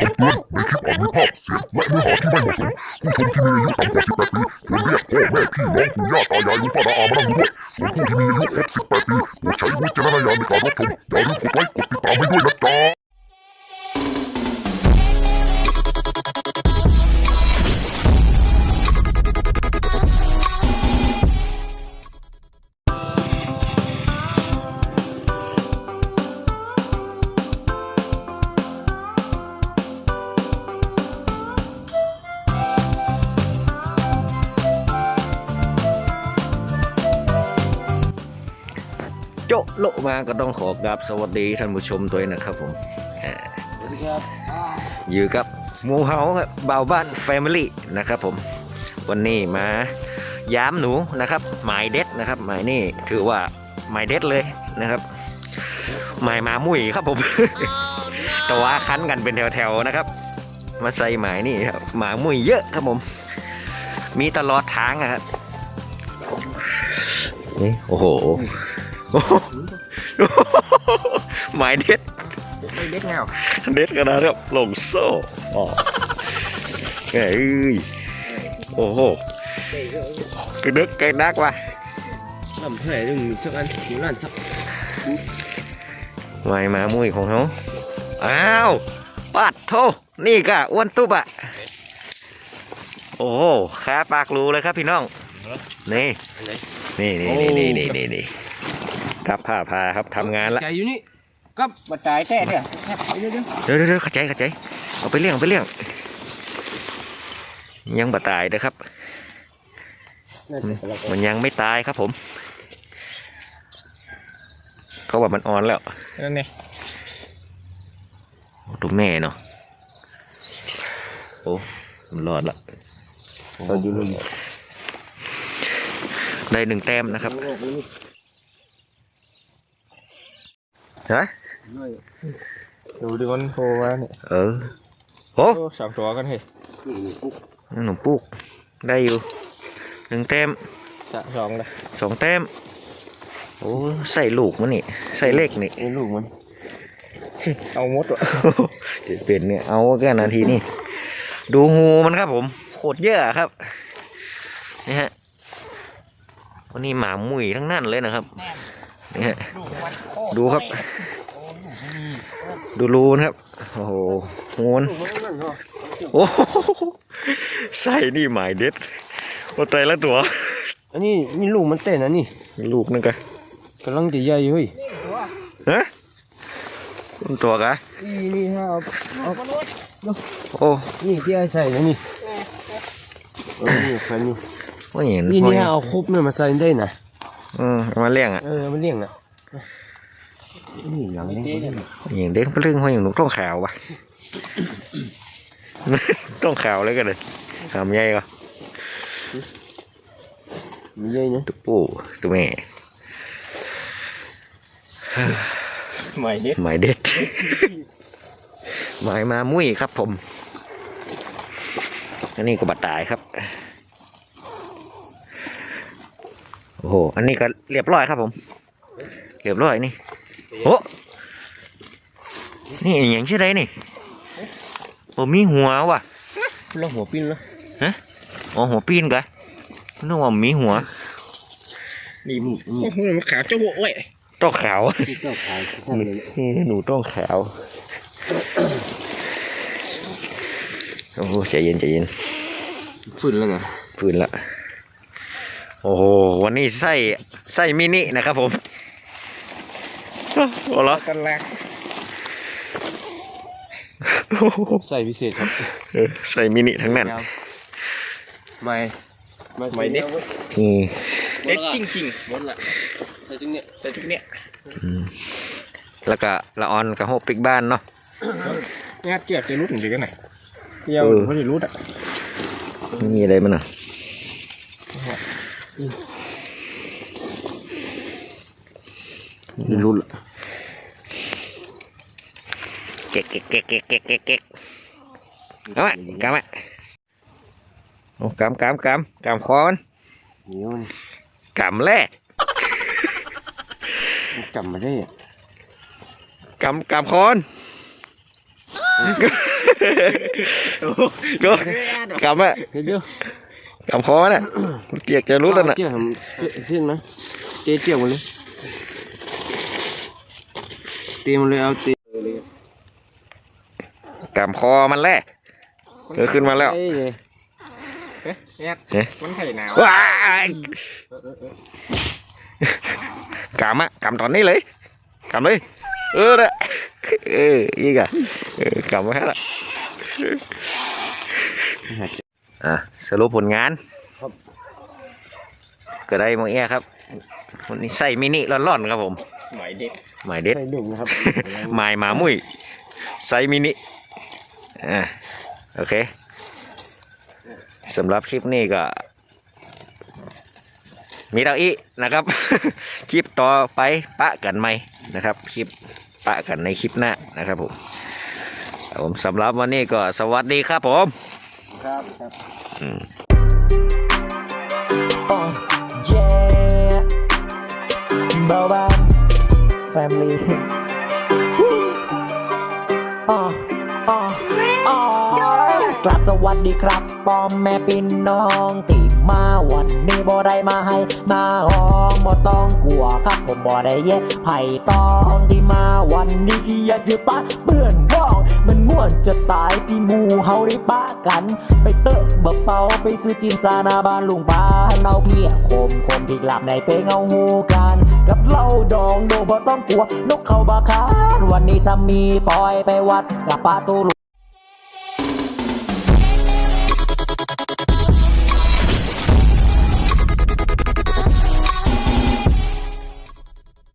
คำเตือนมีคลิปอาจมีภาพเสียงและเนื้อหาที่ไม่เหมาะสมผู้ชมที่มีอายุต่ำกว่า18ปีควรเรียกพ่อแม่พี่น้องปู่ย่าตายายลุงป้าน้าอามานั่งดูด้วยส่วนผู้ที่มีอายุครบ18ปีโปรดใช้วิจารณญาณในการรับชมอย่าลืมกดไลค์กดติดตามให้ด้วยนะจ๊ะ โจะโละมาก็ต้องขอกราบสวัสดีท่านผู้ชมด้วยนะครับผมอ่าสวัสดีครับอยู่กับหมูเฮาครับบ่าวบ้านแฟมิลี่นะครับผม วันนี้มาย้ามหนูนะครับหมายเด็ดนะครับ หมายนี่ถือว่าหมายเด็ดเลยนะครับหมายหมามุ้ยครับผม แต่ว่าคั้นกันเป็นแถวๆนะครับ มาใส่หมายนี่ครับหมามุ้ยเยอะครับผม มีตลอดทางอะครับนี่โอ้โห โอ้โหหมายเด็ดไม่เล็กแนวเด็ดขนาดครับลงโซ่อ๋อเอ้ยโอ้โหกระดึกกระดักว่ะลำเท่าไหร่ดึงสักอันหนึ่งล้านสักไม่มามุ้ยของเขาอ้าวปัดโทนี่กะอ้วนตุ๊บอะโอ้โหขาปากรูเลยครับพี่น้องนี่นี่นี่นี่นี่นี่นี่นี่ ครับผ้าพาครับทำงานละใจอยู่นี่ก็มาจ่ายแต่เนี่ยเดี๋ยวเดี๋ยวเดี๋ยวเดี๋ยวเดี๋ยวเข้าใจเข้าใจเอาไปเลี้ยงเอาไปเลี้ยงยังบ่ตายนะครับ มันยังไม่ตายครับผม เขาว่ามันอ่อนแล้วนั่นไงถูกแม่เนาะโอ้มันรอดละเราอยู่นี่ได้หนึ่งแต้มนะครับ ฮะดูดิคนโทรมาเนี่ยเออโอ้สามตัวกันเฮ้ยหนุ่มปุกได้อยู่หนึ่งแต้มจะสองเลยสองแต้มโอ้ใส่ลูกมันนี่ใส่เลขนี่นี่ลูกมัน เอามดวะเปลี่ยนเนี่ยเอาแค่นาทีนี่ดูงูมันครับผมโคตรเยอะครับนี่ฮะวันนี้หมามุยทั้งนั้นเลยนะครับ นี่ฮะดูครับ ดูรูนะครับ โอ้โหงูนโอ้โหใส่นี่หมายเด็ดโอ้ใจละตัว อันนี้นี่ลูกมันเต้นนะนี่ลูกนึงกันกำลังจะใหญ่เฮ้ยฮะตัวกะนี่นี่ฮะเอาเอาโอ้นี่ที่ไอ้ใส่นะนี่เออนี่คันนี้ไม่เห็นนี่นี่ฮะเอาคุบเนี่ยมาใส่ได้นะ อืมเอามาเลี้ยงอะเออมันเลี้ยงอะนี่หลังนี้อย่างเด็กเรื่องห้อยอย่างหนูต้องขาวปะต้องขาวเลยกันเลยขาวใหญ่ก็มีใหญ่นะตุ๊ปูตุ๊แม่ใหม่เนี่ยหมายเด็ดหมายมามุ้ยครับผมอันนี้ก็บัดตายครับ โอ้โห อันนี้ก็เรียบร้อยครับผม เรียบร้อยนี่โอ้นี่อหย่างชื่อใดนี่ผมมีหัวว่ะแล้วหัวปิ้นแล้วอ๋อหัวปีนกะนึกว่ามีหัวนี่มึงโอ้โหมันขาวเจ้าหัวเว้ยต้องขาวที่เจ้าขายที่ทำเลยนี่หนูต้องขาวโอ้โหใจเย็นใจเย็นฟื้นแล้วไงพื้นละ โอ้โห วันนี้ไส้ไส้มินินะครับผมโอ้เหรอกันแรกโอ้โหใส่พิเศษครับเออไส้มินิทั้งนั้นไม่ไม่เด็กนี่เด็กจริงจริงหมดละใส่จุงเนี้ยใส่จุงเนี้ยแล้วก็ละออนกับโฮปิกบ้านเนาะงัดเจียบจะรุดหนึ่งดีกันไหนเที่ยวเออไม่ได้รุดอะนี่อะไรมันอะ รุนเก๊กเก๊กเก๊กเก๊กเก๊กเก๊กเก๊กเอามากำอะโอ้กำกำกำกำคอมันเหนียวนี่กำแรกมันกำมาได้อะกำกำคอนก็กำอะเดี๋ยว กำคอมันอะเกียกจะรู้แล้วน่ะเกี่ยวทำเส้นไหมเจ๊เจียวหมดเลยตีมันเลยเอาตีเลยกำคอมันแหละเกิดขึ้นมาแล้วไอ้เลยเนี่ยเอ๊ะมันไข่หนาวว้ายกำอะกำตอนนี้เลยกำเลย เออละเอออีกอะเออกำไว้ให้ละ อะสรุปผลงานก็ได้หมองเอี้ยครับวันนี้ใส่มินิร้อนๆครับผมหมายเด็ดหมายเด็ดใส่ดุ่มนะครับ หมายหมามุ้ยไซส์มินิอ่าโอเคสำหรับคลิปนี้ก็ มีเท่าอีนะครับ คลิปต่อไปปะกันไหมนะครับ คลิปปะกันในคลิปหน้านะครับผมครับผมสำหรับวันนี้ก็สวัสดีครับผม ครับครับอืม yeah เบาบาง family อ่ออ่ออ่อกลับสวัสดีครับป้อมแม่ปินน้องติมาวันนี้บ่ได้มาให้มาห้องบ่ต้องกลัวครับผมบ่ได้เย็ดไผ่ตองที่มาวันนี้ที่อยากจะปะเปื่อนว่อง ม่วนจะตายที่หมู่เฮาได้ปะกัน ไปเตอะบะเป่าไปซื้อจีนซานาบ้านลุงปานเอาเพียคมคมที่กหลับในเปเงเอาหูกัน กับเหล้าดองโดบ่ต้องกลัวนกเขาบาคานวันนี้สามีปล่อยไปวัดกับปาตู